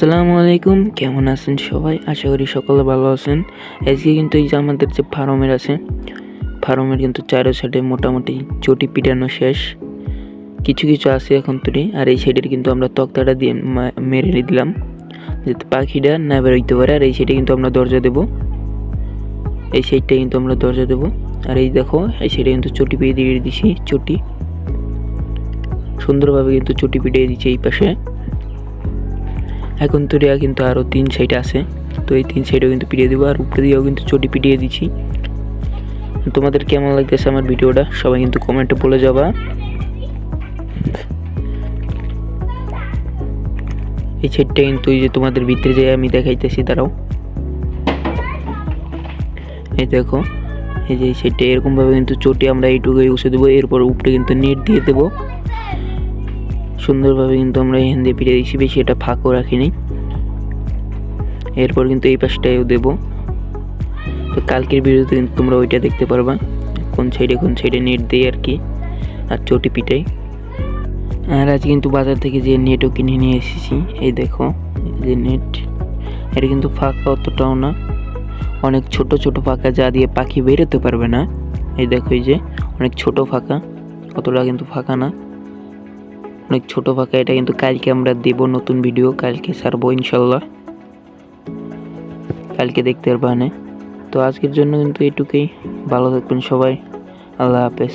আসসালামু আলাইকুম, কেমন আছেন সবাই? আশা করি সকলে ভালো আছেন। আজকে কিন্তু এই যে আমাদের যে ফার্মের আছে, ফার্মের কিন্তু চারো সাইডে মোটামুটি চটি পিটানো শেষ। কিছু কিছু আছে এখন তুলি আর এই সাইডের কিন্তু আমরা তক্তাটা দিয়ে মেরে দিলাম। যাতে পাখিটা না বেরোইতে পারে, আর এই সাইডে কিন্তু আমরা দরজা দেব। এই সাইডটা কিন্তু আমরা দরজা দেব। আর এই দেখো, এই সাইডে কিন্তু চটি পেয়ে দিয়ে দিছি চটি। সুন্দরভাবে কিন্তু চটি পিটিয়ে দিচ্ছে এই পাশে। এখন তো রেয়া কিন্তু আরও তিন সাইড আছে। তো এই তিন সাইডেও কিন্তু পিটিয়ে দেবো, আর উপরে দিয়েও কিন্তু চটি পিটিয়ে দিচ্ছি। তোমাদের কেমন লাগতেছে আমার ভিডিওটা? সবাই কিন্তু কমেন্টে বলে যাবা। এই সাইডটা কিন্তু এই যে তোমাদের ভিতরে যাই আমি দেখাইতেছি, দাঁড়াও। এই দেখো, এই যে এই সাইডটা এরকমভাবে কিন্তু চটি আমরা এইটুকু উঠে দেবো, এরপর উপরে কিন্তু নেট দিয়ে দেবো। সুন্দরভাবে কিন্তু আমরা এখান দিয়ে পিড়ে দিচ্ছি বেশি এটা ফাঁকও রাখিনি। এরপর কিন্তু এই পাশটাও দেব। তো কালকের ভিডিওতে কিন্তু তোমরা ওইটা দেখতে পারবা, কোন সাইডে কোন সাইডে নেট দেয় আর কি, আর চটি পিটাই আর আজ কিন্তু বাজার থেকে যে নেটও কিনে নিয়ে এসেছি, এই দেখো, যে নেট, এটা কিন্তু ফাঁকা অতটাও না। অনেক ছোট ছোট ফাঁকা, যা দিয়ে পাখি বেরোতে পারবে না। এই দেখো এই যে, অনেক ছোট ফাঁকা, অতটা কিন্তু ফাঁকা না। অনেক ছোট ফাঁকা, এটা কিন্তু কালকে আমরা দেব নতুন ভিডিও কালকে ছাড়বো ইনশাল্লাহ। কালকে দেখতে পারবানে তো আজকের জন্য কিন্তু এটুকুই। ভালো থাকবেন সবাই। আল্লাহ হাফেজ।